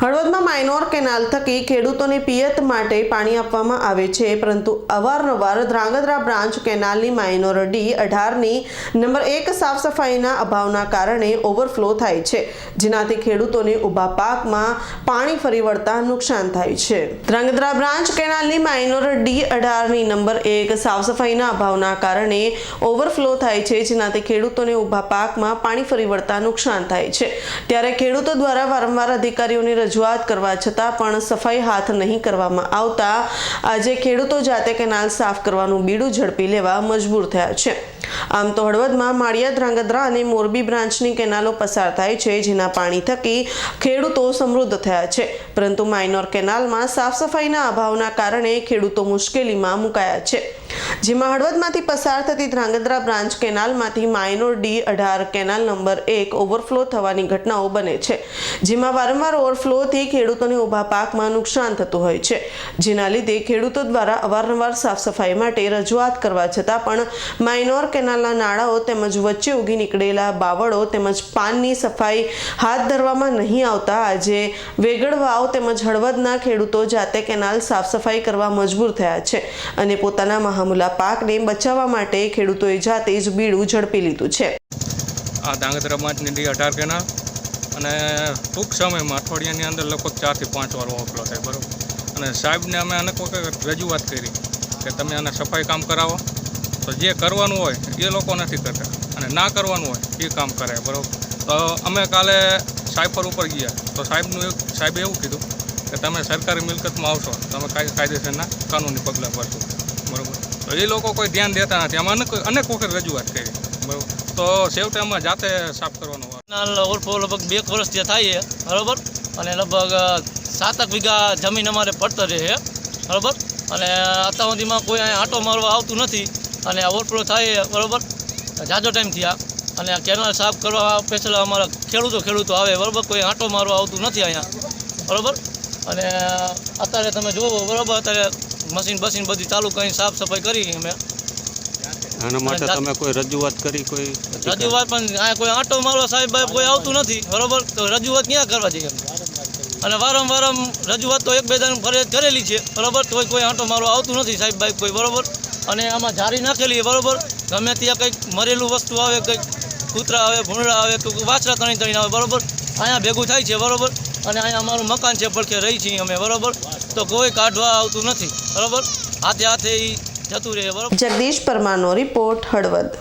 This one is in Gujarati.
હળવદમાં માઇનોર કેનાલ થકી ખેડૂતોને પિયત માટે પાણી આપવામાં આવે છે, પરંતુ અવારનવાર ધ્રાંગધ્રા બ્રાન્ચ કેનાલની માઇનોર ડી અઢારની નંબર એક સાફ સફાઈના અભાવના કારણે ઓવરફ્લો થાય છે, જેનાથી ખેડૂતોને ઊભા પાકમાં પાણી ફરી વળતા નુકસાન થાય છે. ધ્રાંગધ્રા બ્રાન્ચ કેનાલની માઇનોર ડી અઢારની નંબર એક સાફ સફાઈના અભાવના કારણે ઓવરફ્લો થાય છે, જેનાથી ખેડૂતોને ઊભા પાકમાં પાણી ફરી વળતા નુકસાન થાય છે. ત્યારે ખેડૂતો દ્વારા વારંવાર અધિકારીઓને રજૂઆત કરવા છતાં પણ સફાઈ હાથ નહીં કરવામાં આવતા આજે ખેડૂતો જાતે કેનાલ સાફ કરવાનું બીડું ઝડપી લેવા મજબૂર થયા છે. આમ તો હળવદમાં માળિયા, ધ્રાંગધ્રા અને મોરબી બ્રાન્ચની કેનાલો પસાર થાય છે, જેના પાણી થકી ખેડૂતો સમૃદ્ધ થયા છે. પરંતુ માઇનોર કેનાલમાં સાફ સફાઈના અભાવના કારણે ખેડૂતો મુશ્કેલીમાં મુકાયા છે. જેમાં હળવદમાંથી પસાર થતી ધ્રાંગધ્રા બ્રાન્ચ કેનાલમાંથી માઇનોર ડી અઢાર કેનાલ નંબર એક ઓવરફ્લો થવાની ઘટનાઓ બને છે, જેમાં વારંવાર ઓવરફ્લોથી ખેડૂતોને ઊભા પાકમાં નુકસાન થતું હોય છે. જેના લીધે ખેડૂતો દ્વારા અવારનવાર સાફ સફાઈ માટે રજૂઆત કરવા છતાં પણ માઇનોર કેનાલના નાળાઓ તેમજ વચ્ચે ઉગી નીકળેલા બાવળો તેમજ પાનની સફાઈ હાથ ધરવામાં નહીં આવતા આજે વેગળ વાવ તેમજ હળવદના ખેડૂતો જાતે કેનાલ સાફ સફાઈ કરવા મજબૂર થયા છે અને પોતાના મહામુલા પાકને બચાવવા માટે ખેડૂતોએ જાતે જ બીડું ઝડપી લીધું છે. આ ધાંગધ્રા બ્રાન્ચની ડી અઢાર કેના અને ટૂંક સમયમાં અઠવાડિયાની અંદર લગભગ ચારથી પાંચ વાર ઓવરફ્લો થાય, બરાબર? અને સાહેબને અમે અનેક વખત રજૂઆત કરી કે તમે આને સફાઈ કામ કરાવો. તો જે કરવાનું હોય એ લોકો નથી કરતા અને ના કરવાનું હોય એ કામ કરાય, બરાબર? તો અમે કાલે સાયફર ઉપર ગયા. તો સાહેબનું એક, સાહેબે એવું કીધું કે તમે સરકારી મિલકતમાં આવશો, તમે કાય- કાયદેસરના કાનૂની પગલાં ભરશો. બરાબર. તો એ લોકો કોઈ ધ્યાન દેતા નથી. અમે અનેક અનેક વખત રજૂઆત કરી. બરાબર. તો છેવટે અમે જાતે સાફ કરવાનો હોય લગભગ બે વર્ષ જે થાય છે. બરાબર? અને લગભગ સાતક વીઘા જમીન અમારે પડતર છે. બરાબર? અને અત્યાર સુધીમાં કોઈ અહીંયા આંટો મારવા આવતું નથી. અને ઓવરફ્લો થાય બરાબર? જાજો ટાઈમ થયા અને આ કેનાલ સાફ કરવા પેછલા અમારા ખેડૂતો ખેડૂતો આવે બરાબર? કોઈ આંટો મારવા આવતું નથી અહીંયા. બરાબર? અને અત્યારે તમે જુઓ બરાબર? અત્યારે મશીન બસીન બધી ચાલુ કરીને સાફ સફાઈ કરી અમે. આના માટે તમે કોઈ રજૂઆત કરી કોઈ રજૂઆત પણ અહીંયા કોઈ આંટો મારવા સાહેબ બાહેબ કોઈ આવતું નથી બરોબર? તો રજૂઆત ક્યાં કરવા જઈએ? અને વારંવાર રજૂઆત તો એક બે દાન ફરિયાદ કરેલી છે બરોબર? તો કોઈ આંટો મારવા આવતું નથી સાહેબ બાહેબ કોઈ બરોબર? અને આમાં જારી નાખેલી છે બરોબર? ગમે ત્યાં કંઈક મરેલું વસ્તુ આવે કંઈક કૂતરા આવે ભૂંડા આવે તો વાછરા તણી તણી આવે બરોબર? અહીંયા ભેગું થાય છે બરોબર? અને અહીંયા અમારું મકાન છે પડખે રહી છીએ અમે બરોબર? તો કોઈ કાઢવા આવતું નથી, બરોબર? હાથે હાથે એ જતું રહે, બરોબર? જગદીશ પરમારનો રિપોર્ટ હળવદ.